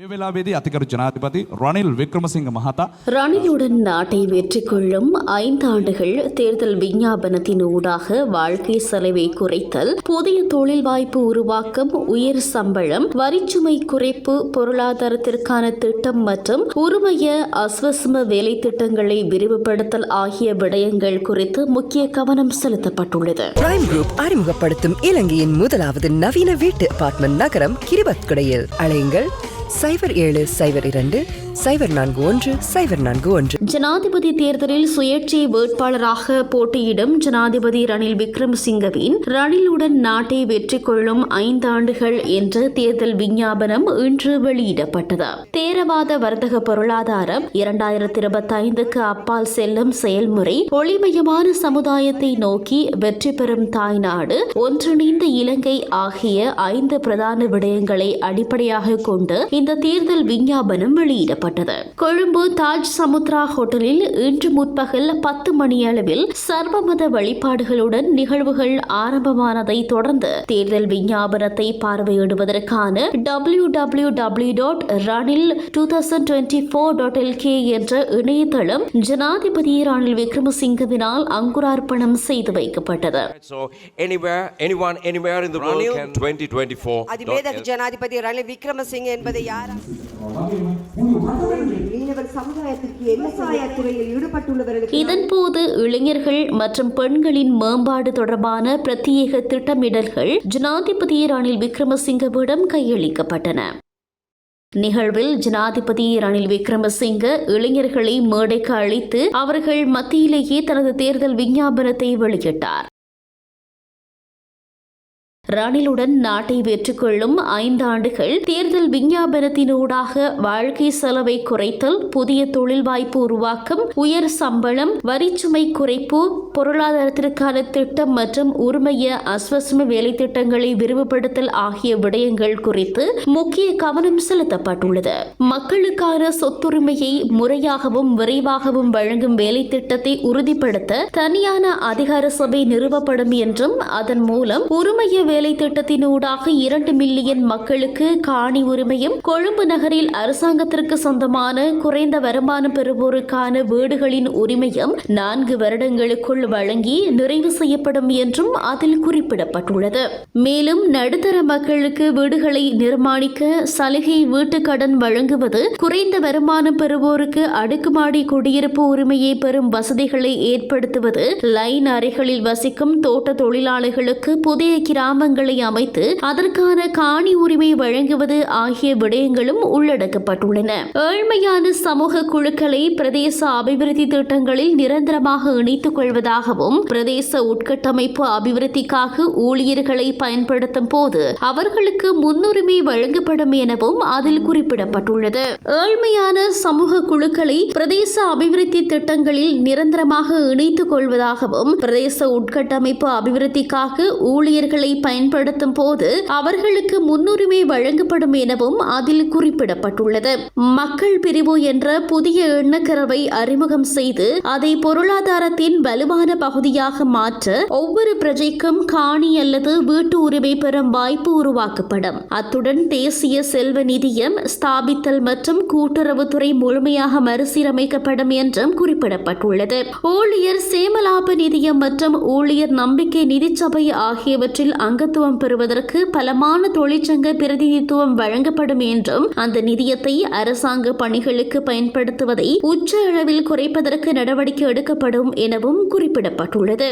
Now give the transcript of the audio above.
இவ்வேளாவேதி அத்திகரு ஜனாதிபதி ரணில் விக்ரமசிங்க மஹாதா ரணிலுடன் நாட்டை வெற்றி கொள்ளும் ஐந்தாண்டுகள் தேர்தல் விஞ்ஞாபனத்தின் ஊடாக வாழ்க்கை செலவை குறைத்தல் புதிய தொழில் வாய்ப்பு உருவாக்கம் உயர் சம்பளம் வரிச்சுமை குறைப்பு பொருளாதாரத்திற்கான திட்டம் மற்றும் உருமைய அஸ்வசம வேலை திட்டங்களை விரிவுபடுத்தல் ஆகிய விடயங்கள் குறித்து முக்கிய கவனம் செலுத்தப்பட்டுள்ளது. குரூப் அறிமுகப்படுத்தும் இலங்கையின் முதலாவது நவீன வீட்டு அபார்ட்மெண்ட் நகரம் கிரிபத்குடையில். அலையுங்கள். சைபர் ஏழு சைபர் இரண்டு சைபர் நான்கு ஒன்று சைபர் நான்கு ஒன்று. ஜனாதிபதி தேர்தலில் சுயேட்சை வேட்பாளராக போட்டியிடும் ஜனாதிபதி ரணில் விக்ரமசிங்கவின் ரணிலுடன் நாட்டை வெற்றி கொள்ளும் ஐந்தாண்டுகள் என்ற தேர்தல் விஞ்ஞாபனம் இன்று வெளியிடப்பட்டது. தேரவாத வர்த்தக பொருளாதாரம் இரண்டாயிரத்தி இருபத்தி ஐந்துக்கு அப்பால் செல்லும் செயல்முறை ஒளிமயமான சமுதாயத்தை நோக்கி வெற்றி பெறும் தாய்நாடு ஒன்றிணைந்த இலங்கை ஆகிய ஐந்து பிரதான விடயங்களை அடிப்படையாக கொண்டு இந்த தேர்தல் விஞ்ஞாபனம் வெளியிடப்பட்டது. கொழும்பு தாஜ் சமுத்ரா ஹோட்டலில் இன்று முற்பகல் பத்து மணியளவில் சர்வமத வழிபாடுகளுடன் நிகழ்வுகள் ஆரம்பமானதை தொடர்ந்து தேர்தல் விஞ்ஞாபனத்தை பார்வையிடுவதற்கான W W W dot Ranil two thousand twenty four dot L என்ற இணையதளம் ஜனாதிபதி ரணில் விக்ரமசிங்கவினால் அங்குரார்ப்பணம் செய்து வைக்கப்பட்டது So anywhere, anyone, anywhere in the world Ranil can 2024. அதிவேத ஜனாதிபதி ரணில் விக்ரமசிங்க என்பதை யார் மீனவர் சமுதாயத்திற்கு என்ன விவசாய துறையில் ஈடுபட்டுள்ளவர்களுக்கு இதன்போது இளைஞர்கள் மற்றும் பெண்களின் மேம்பாடு தொடர்பான பிரத்யேக திட்டமிடல்கள் ஜனாதிபதி ரணில் விக்ரமசிங்கவிடம் கையளிக்கப்பட்டன. நிகழ்வில் ஜனாதிபதி ரணில் விக்ரமசிங்க இளைஞர்களை மேடைக்கு அழைத்து அவர்கள் மத்தியிலேயே தனது தேர்தல் விஞ்ஞாபனத்தை வெளியிட்டார். ரணிலுடன் நாட்டை வெற்றிக்கொள்ளும் ஐந்து ஆண்டுகள் தேர்தல் விஞ்ஞாபனத்தினூடாக வாழ்க்கை செலவை குறைத்தல் புதிய தொழில் வாய்ப்பு உருவாக்கம் உயர் சம்பளம் வரிச்சுமை குறைப்பு பொருளாதாரத்திற்கான திட்டம் மற்றும் உரிமைய அஸ்வசம வேலை திட்டங்களை விரிவுபடுத்தல் ஆகிய விடயங்கள் குறித்து முக்கிய கவனம் செலுத்தப்பட்டுள்ளது. மக்களுக்கான சொத்துரிமையை முறையாகவும் விரைவாகவும் வழங்கும் வேலை திட்டத்தை உறுதிப்படுத்த தனியான அதிகார சபை நிறுவப்படும் என்றும் அதன் மூலம் உரிமைய வேலை திட்டத்தினூடாக இரண்டு மில்லியன் மக்களுக்கு காணி உரிமையும் கொழும்பு நகரில் அரசாங்கத்திற்கு சொந்தமான குறைந்த வருமானம் பெறுவோருக்கான வீடுகளின் உரிமையும் நான்கு வருடங்களுக்குள் வழங்கி நிறைவு செய்யப்படும் என்றும் அதில் குறிப்பிடப்பட்டுள்ளது. மேலும் நடுத்தர மக்களுக்கு வீடுகளை நிர்மாணிக்க சலுகை வீட்டுக்கடன் வழங்குவது குறைந்த வருமானம் பெறுவோருக்கு அடுக்குமாடி குடியிருப்பு உரிமையை பெறும் வசதிகளை ஏற்படுத்துவது லைன் அறைகளில் வசிக்கும் தோட்ட தொழிலாளர்களுக்கு புதிய கிராமங்களை அமைத்து அதற்கான காணி உரிமை வழங்குவது ஆகிய விடயங்களும் உள்ளடக்கப்பட்டுள்ளன. ஏழ்மையான சமூக குழுக்களை பிரதேச அபிவிருத்தி திட்டங்களில் நிரந்தரமாக இணைத்துக் கொள்வதாகவும் பிரதேச உட்கட்டமைப்பு அபிவிருத்திக்காக ஊழியர்களை பயன்படுத்தும் போது அவர்களுக்கு முன்னுரிமை வழங்கப்படும் எனவும் அதில் குறிப்பிடப்பட்டுள்ளது. ஏழ்மையான சமூக குழுக்களை பிரதேச அபிவிருத்தி திட்டங்களில் நிரந்தரமாக இணைத்துக் கொள்வதாகவும் பிரதேச உட்கட்டமைப்பு அபிவிருத்திக்காக ஊழியர்களை பயன்படுத்தும் போது அவர்களுக்கு முன்னுரிமை வழங்கப்படும் எனவும் அதில் குறிப்பிடப்பட்டுள்ளது. மக்கள் பிரிவு என்ற புதிய எண்ணக்கரவை அறிமுகம் செய்து அதை பொருளாதாரத்தின் வலுவான பகுதியாக மாற்ற ஒவ்வொரு பிரஜைக்கும் காணி அல்லது வீட்டு உரிமை பெறும் வாய்ப்பு உருவாக்கப்படும். அத்துடன் தேசிய செல்வ நிதியம் ஸ்தாபித்தல் மற்றும் கூட்டுறவுத்துறை முழுமையாக மறுசீரமைக்கப்படும் என்றும் குறிப்பிடப்பட்டுள்ளது. ஊழியர் சேமலாப நிதியம் மற்றும் ஊழியர் நம்பிக்கை நிதிச்சபை ஆகியவற்றில் அங்கத்துவம் பெறுவதற்கு பலமான தொழிற்சங்க பிரதிநிதித்துவம் வழங்கப்படும் என்றும் அந்த நிதியத்தை அரசாங்க பணிகளுக்கு பயன்படுத்துவதை உச்ச அளவில் குறைப்பதற்கு நடவடிக்கை எடுக்கப்படும் எனவும் குறிப்பிடப்பட்டுள்ளது.